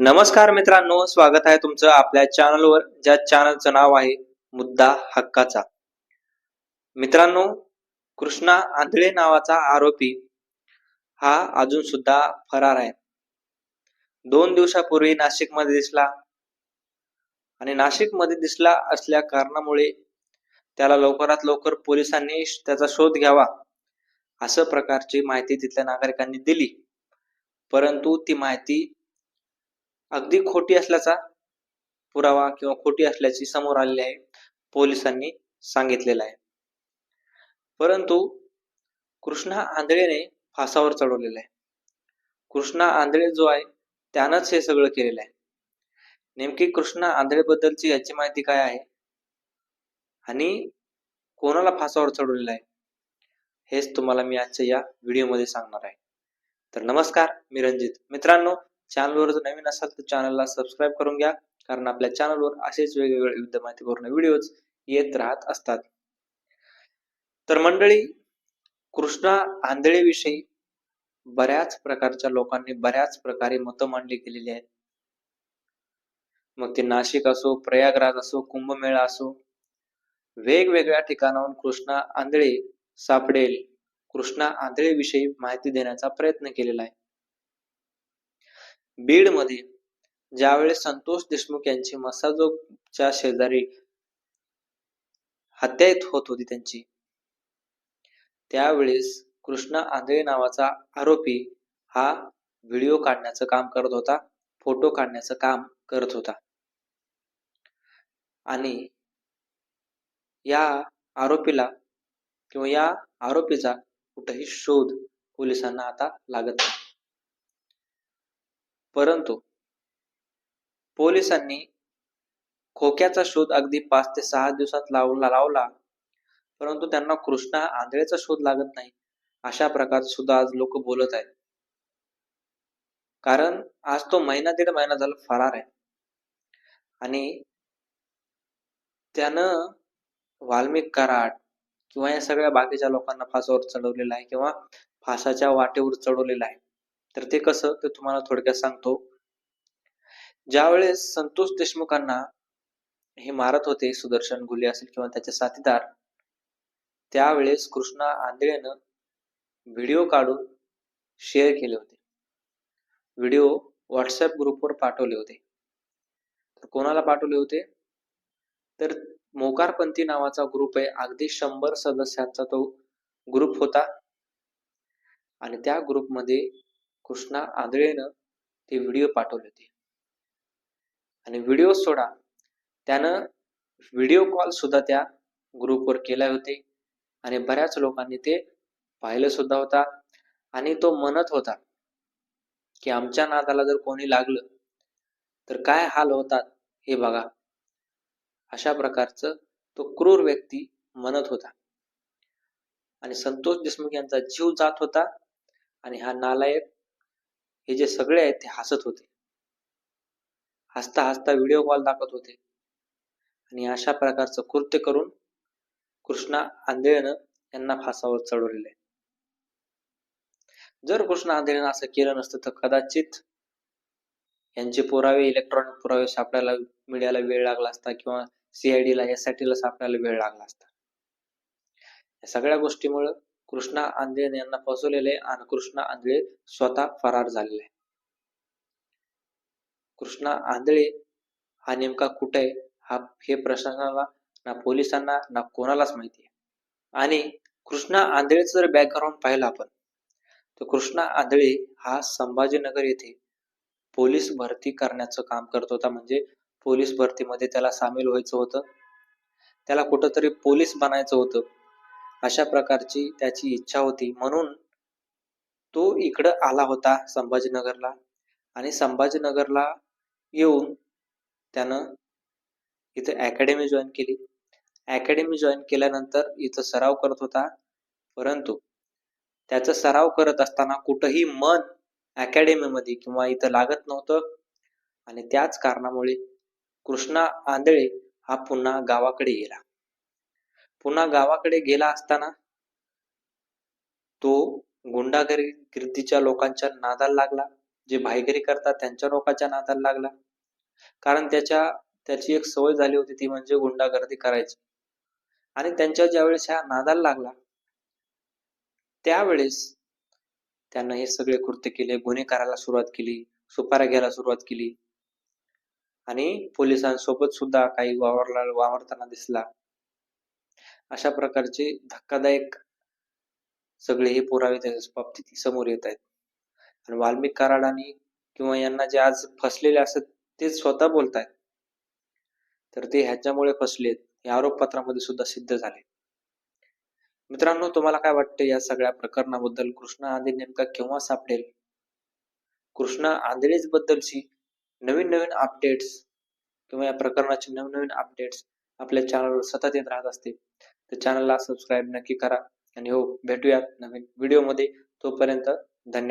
नमस्कार मित्रांनो स्वागत आहे तुमचं आपल्या चॅनलवर ज्या चॅनलचं नाव आहे मुद्दा हक्काचा. मित्रांनो कृष्णा आंधळे नावाचा आरोपी हा अजून सुद्धा फरार आहे. दोन दिवसापूर्वी नाशिकमध्ये दिसला आणि नाशिकमध्ये दिसला असल्या कारणामुळे त्याला लवकरात लवकर पोलिसांनी त्याचा शोध घ्यावा असं प्रकारची माहिती तिथल्या नागरिकांनी दिली. परंतु ती माहिती अगदी खोटी असल्याचा पुरावा किंवा खोटी असल्याची समोर आलेली आहे पोलिसांनी सांगितलेलं आहे. परंतु कृष्णा आंधळेने फासावर चढवलेला आहे. कृष्णा आंधळे जो आहे त्यानंच हे सगळं केलेलं आहे. नेमकी कृष्णा आंधळे बद्दलची याची माहिती काय आहे? आणि कोणाला फासावर चढवलेला आहे? हेच तुम्हाला मी आजच्या या व्हिडिओमध्ये सांगणार आहे. तर नमस्कार मी रंजित मित्रांनो चॅनलवर जर नवीन असाल तर चॅनलला सबस्क्राईब करून घ्या कारण आपल्या चॅनलवर असेच वेगवेगळे विविध माहितीपूर्ण व्हिडिओज येत राहत असतात. तर मंडळी कृष्णा आंधळे विषयी बऱ्याच प्रकारच्या लोकांनी बऱ्याच प्रकारे मतं मांडली गेलेली आहेत. मग ते नाशिक असो प्रयागराज असो कुंभमेळा असो वेगवेगळ्या ठिकाणाहून कृष्णा आंधळे सापडेल. कृष्णा आंधळेविषयी माहिती देण्याचा प्रयत्न केलेला आहे. बीडमध्ये ज्यावेळेस संतोष देशमुख यांची मसाजोगच्या शेजारी हत्या होत होती त्यांची त्यावेळेस कृष्णा आंधळे नावाचा आरोपी हा व्हिडिओ काढण्याचं काम करत होता फोटो काढण्याचं काम करत होता. आणि या आरोपीला किंवा या आरोपीचा कुठेही शोध पोलिसांना आता लागत नाही. परंतु पोलिसांनी खोक्याचा शोध अगदी पाच ते सहा दिवसात लावला लावला. परंतु त्यांना कृष्णा आंधळेचा शोध लागत नाही अशा प्रकारे सुद्धा आज लोक बोलत आहेत. कारण आज तो महिना दीड महिना झाला फरार आहे. आणि त्यानं वाल्मिक कराड किंवा या सगळ्या बाकीच्या लोकांना फासावर चढवलेला आहे किंवा फासाच्या वाटेवर चढवलेला आहे. तर ते कसं? ते तुम्हाला थोडक्यात सांगतो. ज्यावेळेस संतोष देशमुखांना हे मारत होते सुदर्शन गुले असेल किंवा त्याचे साथीदार त्यावेळेस कृष्णा आंधळेनं व्हिडिओ काढून शेअर केले होते. व्हिडिओ व्हॉट्सअप ग्रुपवर पाठवले होते. तर कोणाला पाठवले होते? तर मोकारपंथी नावाचा ग्रुप आहे. अगदी शंभर सदस्यांचा तो ग्रुप होता. आणि त्या ग्रुपमध्ये कृष्णा आंधळेनं ते व्हिडिओ पाठवले होते. आणि व्हिडिओ सोडा. त्यानं व्हिडिओ कॉल सुद्धा त्या ग्रुपवर केले होते. आणि बऱ्याच लोकांनी ते पाहिलं सुद्धा होता. आणि तो म्हणत होता की आमच्या नादाला जर कोणी लागलं तर काय हाल होतात हे बघा. अशा प्रकारचं तो क्रूर व्यक्ती म्हणत होता. आणि संतोष देशमुख यांचा जीव जात होता. आणि हा नालायक हे जे सगळे आहेत ते हसत होते. हसता हसता व्हिडिओ कॉल दाखवत होते. आणि अशा प्रकारचं कृत्य करून कृष्णा आंधळेनं यांना फासावर चढवलेलं आहे. जर कृष्णा आंधळेनं असं केलं नसतं तर कदाचित यांचे पुरावे इलेक्ट्रॉनिक पुरावे सापडायला मीडियाला वेळ लागला असता किंवा सीआयडीला एसआयटीला सापडायला वेळ लागला असता. या सगळ्या गोष्टीमुळे कृष्णा आंधळे यांना फसवलेले आणि कृष्णा आंधळे स्वतः फरार झालेले. कृष्णा आंधळे हा नेमका कुठे हा हे प्रशासनाला ना पोलिसांना ना कोणालाच माहिती आहे. आणि कृष्णा आंधळेचं जर बॅकग्राऊंड पाहिलं आपण तर कृष्णा आंधळे हा संभाजीनगर येथे पोलीस भरती करण्याचं काम करत होता. म्हणजे पोलीस भरतीमध्ये त्याला सामील व्हायचं होतं. त्याला कुठंतरी पोलीस बनायचं होतं. अशा प्रकारची त्याची इच्छा होती. म्हणून तो इकडं आला होता संभाजीनगरला आणि संभाजीनगरला येऊन त्यानं इथं अकॅडमी जॉईन केली. अकॅडमी जॉईन केल्यानंतर इथं सराव करत होता. परंतु त्याचा सराव करत असताना कुठंही मन अकॅडमीमध्ये किंवा इथं लागत नव्हतं. आणि त्याच कारणामुळे कृष्णा आंधळे हा पुन्हा गावाकडे गेला. पुन्हा गावाकडे गेला असताना तो गुंडागिरीच्या लोकांच्या नादाला लागला. जे भाईगिरी करतात त्यांच्या लोकांच्या नादाला लागला. कारण त्याच्या त्याची एक सवय झाली होती ती म्हणजे गुंडागर्दी करायची. आणि त्यांच्या ज्यावेळेस ह्या नादाला लागला त्यावेळेस त्यानं हे सगळे कृत्य केले. गुन्हे करायला सुरुवात केली सुपाऱ्या घ्यायला सुरुवात केली. आणि पोलिसांसोबत सुद्धा काही वावरला वावरताना दिसला. अशा प्रकारचे धक्कादायक सगळे हे पुरावे त्याच्या बाबतीत समोर येत आहेत. आणि वाल्मिक कराडानी किंवा यांना जे आज फसलेले असत ते स्वतः बोलतायत. तर ते ह्याच्यामुळे फसलेत हे आरोपपत्रामध्ये सुद्धा सिद्ध झाले. मित्रांनो तुम्हाला काय वाटतं या सगळ्या प्रकरणाबद्दल? कृष्णा आंधळे नेमका केव्हा सापडेल? कृष्णा आंधळेच बद्दलची नवीन नवीन अपडेट्स किंवा या प्रकरणाचे नवनवीन अपडेट्स आपल्या चॅनलवर सतत येत राहत असते तर चॅनलला सबस्क्राईब नक्की करा. आणि हो भेटूयात नवीन व्हिडिओमध्ये तोपर्यंत धन्यवाद.